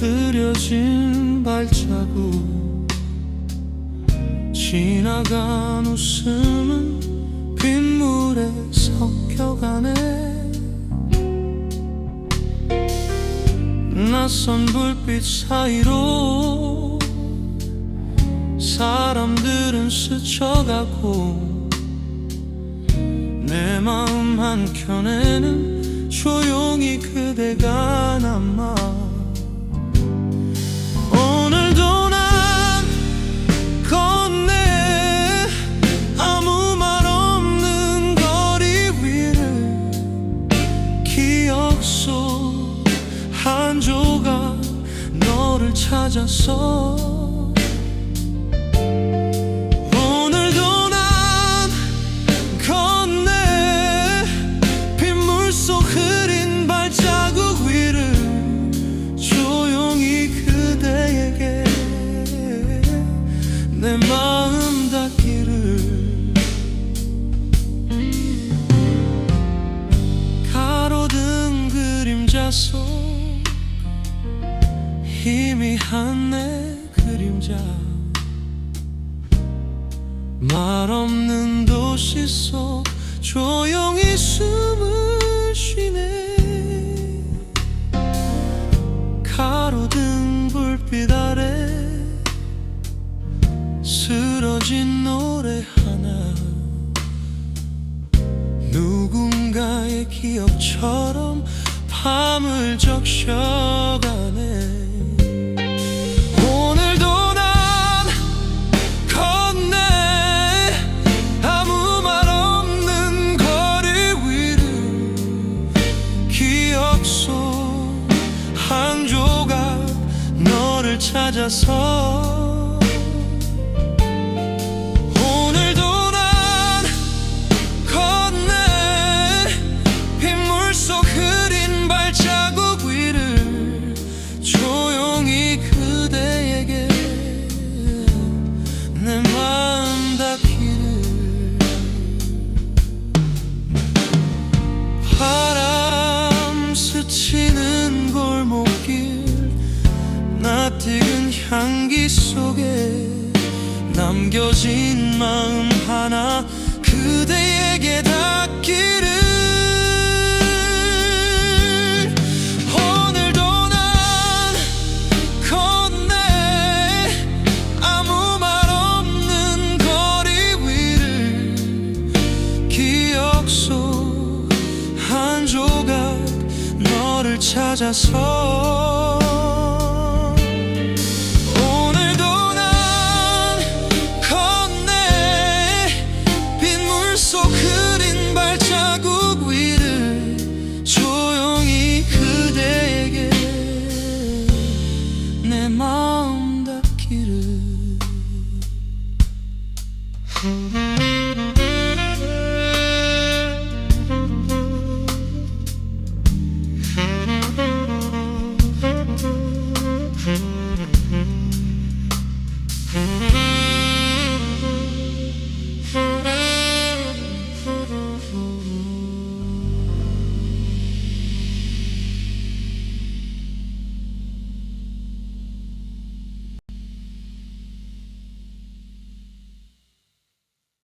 흐려진 발자국. 지나간 웃음은 빗물에 섞여가네. 낯선 불빛 사이로 사람들은 스쳐가고 내 마음 한켠에는 조용히 그대가 남아. 찾았어 오늘도 난 걷네 빗물 속 흐린 발자국 위를 조용히 그대에게 내 마음 닿기를 가로등 그림자 속 희미한 내 그림자. 말 없는 도시 속 조용히 숨을 쉬네. 가로등 불빛 아래 쓰러진 노래 하나. 누군가의 기억처럼 밤을 적셔가네 찾아서 낯익은 향기 속에 남겨진 마음 하나 그대에게 닿기를 찾아서 마음 닿기를